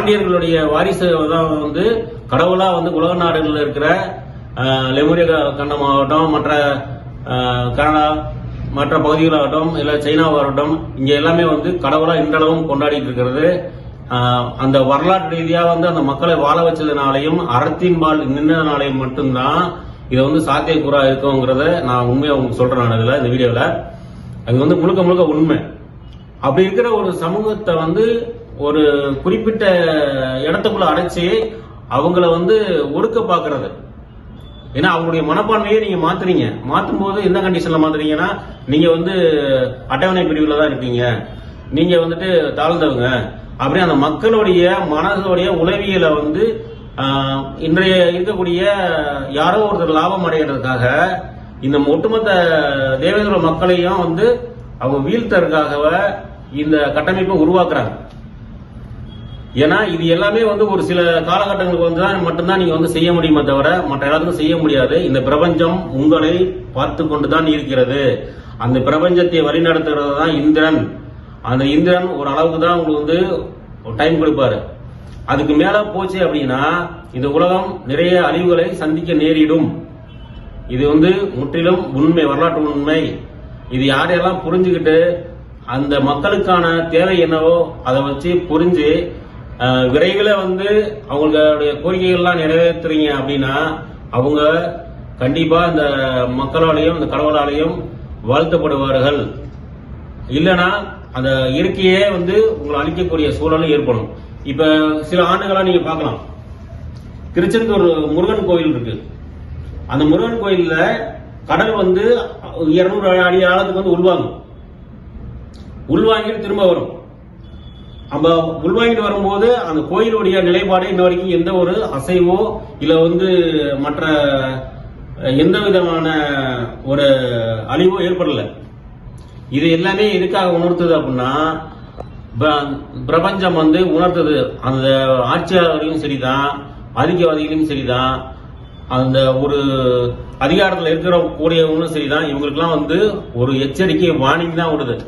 பாண்டியர்களுடைய வாரிசு தான் வந்து கடவுளா வந்து உலக நாடுகளில் இருக்கிற லெமுரிய க- கண்டமாகட்டும் மற்ற கனடா மற்ற பகுதிகளாகட்டும் இல்ல சைனாவாகட்டும் இங்க எல்லாமே வந்து கடவுளா இன்றளவும் கொண்டாடிட்டு இருக்கிறது. அந்த வரலாற்று ரீதியா வந்து அந்த மக்களை வாழ வச்சதுனாலையும் அறத்தின்பால் நின்றதுனாலையும் மட்டும்தான் இதை வந்து சாத்தியக்கூறா இருக்குங்கிறத நான் உண்மையை உங்களுக்கு சொல்றேன் நான் இதில் இந்த வீடியோல. அது வந்து முழுக்க முழுக்க உண்மை. அப்படி இருக்கிற ஒரு சமூகத்தை வந்து ஒரு குறிப்பிட்ட இடத்துக்குள்ள அடைச்சி அவங்கள வந்து ஒடுக்க பாக்குறது. ஏன்னா அவங்களுடைய மனப்பான்மையை நீங்க மாத்துறீங்க. மாத்தும் போது எந்த கண்டிஷன்ல மாத்துறீங்கன்னா நீங்க வந்து அட்டவணை பிரிவுல தான் இருக்கீங்க. நீங்க வந்துட்டு தாழ்ந்தவங்க. அப்படி அந்த மக்களுடைய மனதுடைய உளவியலை வந்து இன்றைய இருக்கக்கூடிய யாரோ ஒருத்தர் லாபம் அடைகிறதுக்காக இந்த ஒட்டுமொத்த தேவேந்திர மக்களையும் வந்து அவங்க வீழ்த்தறதுக்காக இந்த கட்டமைப்பை உருவாக்குறாங்க. ஏன்னா இது எல்லாமே வந்து ஒரு சில காலகட்டங்களுக்கு வந்து தான் மட்டும்தான் நீங்க வந்து செய்ய முடியுமே தவிர மற்ற எல்லாத்துக்கும் செய்ய முடியாது. இந்த பிரபஞ்சம் உங்களை பார்த்து கொண்டுதான் இருக்கிறது. அந்த பிரபஞ்சத்தை வழிநடத்துறது தான் இந்திரன். அந்த இந்திரன் ஒரு அளவுக்கு தான் உங்களுக்கு வந்து டைம் கொடுப்பாரு. அதுக்கு மேல போச்சு அப்படின்னா இந்த உலகம் நிறைய அழிவுகளை சந்திக்க நேரிடும். இது வந்து முற்றிலும் உண்மை வரலாற்று உண்மை. இது யாரையெல்லாம் புரிஞ்சுக்கிட்டு அந்த மக்களுக்கான தேவை என்னவோ அதை வச்சு புரிஞ்சு விரைவில் வந்து அவங்களுடைய கோரிக்கைகள்லாம் நிறைவேற்றுறீங்க அப்படின்னா அவங்க கண்டிப்பாக இந்த மக்களாலையும் இந்த கடவுளாலையும் வாழ்த்தப்படுவார்கள். இல்லைன்னா அந்த இயற்கையே வந்து உங்களை அழிக்கக்கூடிய சூழலும் ஏற்படும். இப்போ சில ஆண்டுகளாக நீங்கள் பார்க்கலாம். திருச்செந்தூர் முருகன் கோயில் இருக்கு. அந்த முருகன் கோயிலில் கடல் வந்து இருநூறு அடி ஆழத்துக்கு வந்து உள்வாங்கும். உள்வாங்கிட்டு திரும்ப வரும். நம்ம உள்வாங்கிட்டு வரும்போது அந்த கோயிலுடைய நிலைப்பாடு இன்ன வரைக்கும் எந்த ஒரு அசைவோ இல்ல வந்து மற்ற எந்த விதமான ஒரு அழிவோ ஏற்படல. இது எல்லாமே எதுக்காக உணர்த்துது அப்படின்னா ப- பிரபஞ்சம் வந்து உணர்த்துது. அந்த ஆட்சியாளர்களையும் சரிதான் ஆதிக்கவாதிகளையும் சரிதான் அந்த ஒரு அதிகாரத்தில் இருக்கிற கூடியவங்களும் சரிதான். இவங்களுக்கெல்லாம் வந்து ஒரு எச்சரிக்கை வார்னிங் தான் விடுது.